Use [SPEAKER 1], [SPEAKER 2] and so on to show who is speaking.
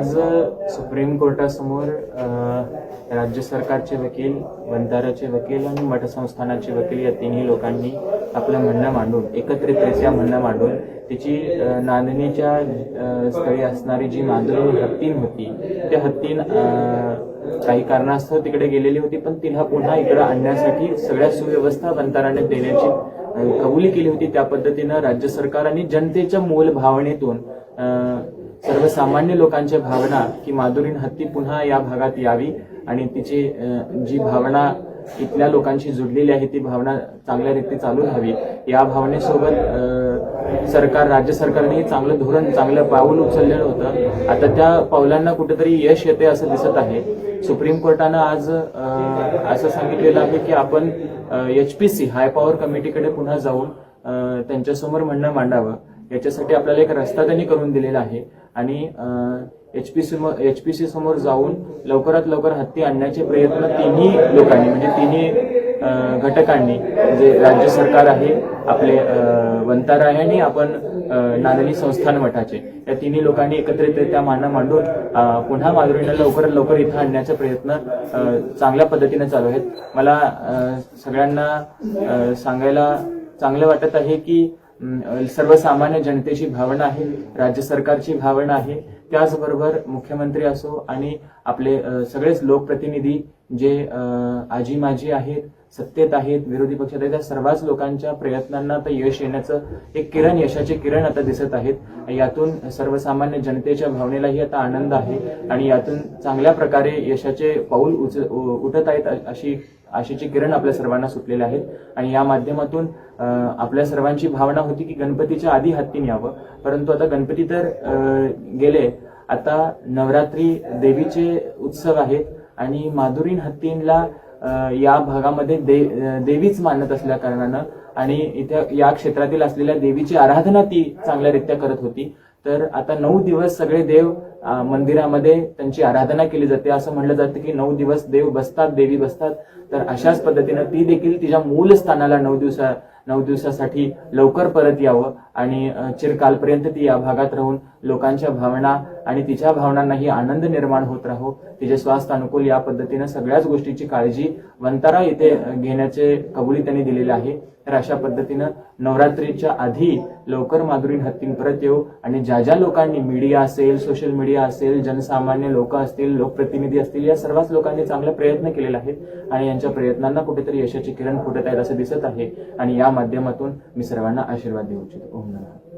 [SPEAKER 1] आज सुप्रीम कोर्टासमोर राज्य सरकारचे वकील बंधाऱ्याचे वकील आणि मठ संस्थानाचे वकील या तिन्ही लोकांनी आपलं म्हणणं मांडून एकत्रितरित्या म्हणणं मांडून तिची नांदणीच्या स्थळी असणारी जी नांदणी हत्तीन होती त्या हत्तीन काही कारणास्तव तिकडे गेलेली होती पण तिला पुन्हा इकडे आणण्यासाठी सगळ्या सुव्यवस्था बंधाराने देण्याची कबुली केली होती त्या पद्धतीनं राज्य सरकार आणि जनतेच्या मूल भावनेतून सर्वसामान्य लोकांच्या भावना की माधुरीन हत्ती पुन्हा या भागात यावी आणि तिची जी भावना इथल्या लोकांशी जुडलेली आहे ती भावना चांगल्या रीती चालू राहावी या भावनेसोबत सरकार राज्य सरकारने चांगलं धोरण चांगलं पाऊल उचललेलं होतं. आता त्या पावलांना कुठेतरी यश येते असं दिसत आहे. सुप्रीम कोर्टानं आज असं सांगितलेलं आहे की आपण H P C high power कमिटीकडे पुन्हा जाऊन त्यांच्यासमोर म्हणणं मांडावं. याच्यासाठी आपल्याला एक रस्ता त्यांनी करून दिलेला आहे. आणि H P C H P C समोर जाऊन लवकरात लवकर हत्ती आणण्याचे प्रयत्न तिन्ही लोकांनी म्हणजे तिन्ही घटकांनी जे राज्य सरकार आहे आपले वंतारा आहे आणि आपण नांदणी संस्थान मठाचे. या तिन्ही लोकांनी एकत्रितरित्या माना मांडून पुन्हा माधुरीला लवकरात लवकर इथं आणण्याचा प्रयत्न चांगल्या पद्धतीने चालू आहेत. मला सगळ्यांना सांगायला चांगलं वाटत आहे की सर्वसामान्य जनतेची भावना आहे राज्य सरकारची भावना आहे. त्याचबरोबर मुख्यमंत्री असो आणि आपले सगळेच लोकप्रतिनिधी जे आजी माजी आहेत सत्तेत आहेत विरोधी पक्षात आहेत त्या सर्वच लोकांच्या प्रयत्नांना आता यश येण्याचं एक किरण यशाचे किरण आता दिसत आहेत. यातून सर्वसामान्य जनतेच्या भावनेलाही आता आनंद आहे आणि यातून चांगल्या प्रकारे यशाचे पाऊल उच उ- उठत आहेत अशी आशेचे किरण आपल्या सर्वांना सुटलेले आहेत. आणि या माध्यमातून आपल्या सर्वांची भावना होती की गणपतीच्या आधी हत्तीन यावं. परंतु आता गणपती तर गेले. आता नवरात्री देवीचे उत्सव आहेत. आणि माधुरीन हत्तींला या भागामध्ये दे, देवीच मानत असल्या कारणानं आणि इथे या क्षेत्रातील असलेल्या देवीची आराधना ती चांगल्यारित्या करत होती. तर आता नऊ दिवस सगळे देव मंदिरामध्ये त्यांची आराधना केली जाते. असं म्हणलं जातं की नऊ दिवस देव बसतात देवी बसतात. तर अशाच पद्धतीनं ती देखील तिच्या मूल स्थानाला नऊ दिवसा नऊ दिवसासाठी लवकर परत यावं आणि चिरकालपर्यंत ती या भागात राहून लोकांच्या भावना आणि तिच्या भावनांनाही आनंद निर्माण होत राहो. तिचे स्वास्थ्य अनुकूल या पद्धतीनं सगळ्याच गोष्टीची काळजी वंतारा येथे घेण्याचे कबुली त्यांनी दिलेले आहे. तर अशा पद्धतीनं नवरात्रीच्या आधी लवकर माधुरी हत्तीं परत येऊ आणि ज्या ज्या लोकांनी मीडिया असेल सोशल मीडिया मीडिया असेल जनसामान्य लोक असतील लोकप्रतिनिधी असतील या सर्वच लोकांनी चांगले प्रयत्न केलेले आहेत आणि यांच्या प्रयत्नांना कुठेतरी यशाची किरण फुटत आहेत असं दिसत आहे. आणि या माध्यमातून मी सर्वांना आशीर्वाद देऊ इच्छितो. ओम नमः.